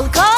Halka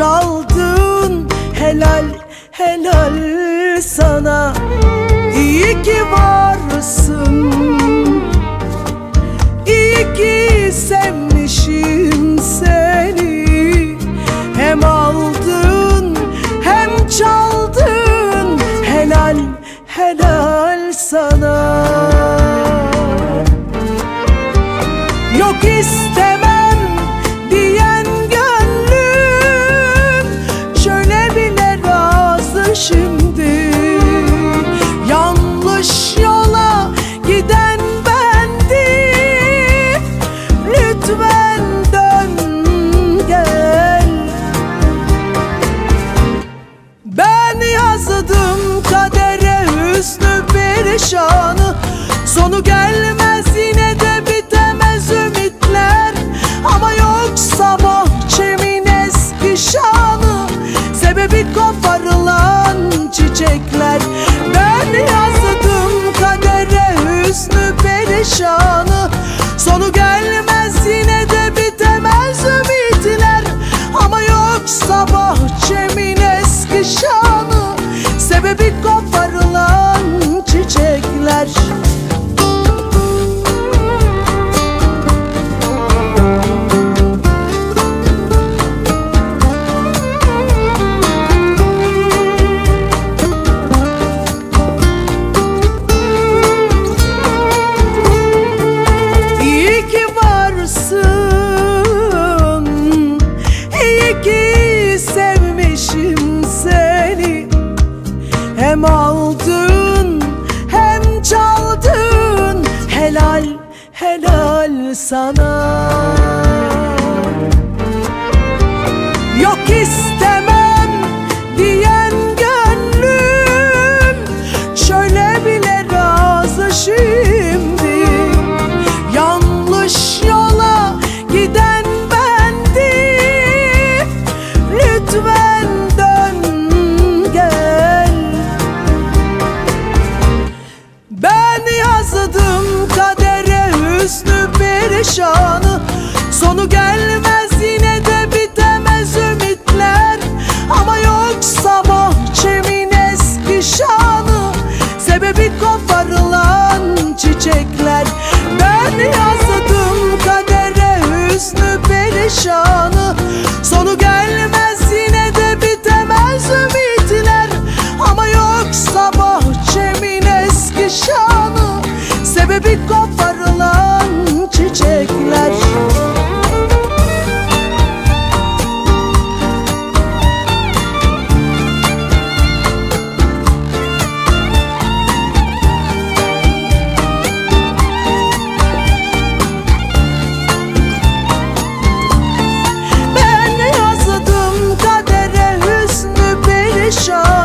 hem perişanı Sonu gel sana. koparılan çiçekler. Ben yazdım kadere hüznü perişan.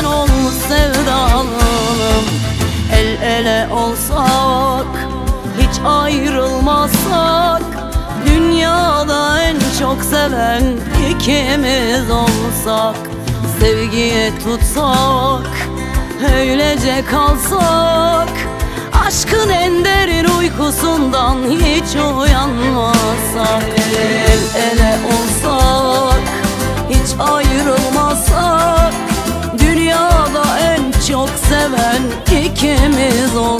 sen ol sevdalım. El ele olsak hiç ayrılmazsak Dünyada en çok seven ikimiz olsak. Sevgiye tutsak öylece kalsak. Aşkın en derin uykusundan hiç uyanmasak. El ele olsak hiç ayrılmasak. Dünyada en çok seven ikimiz olsak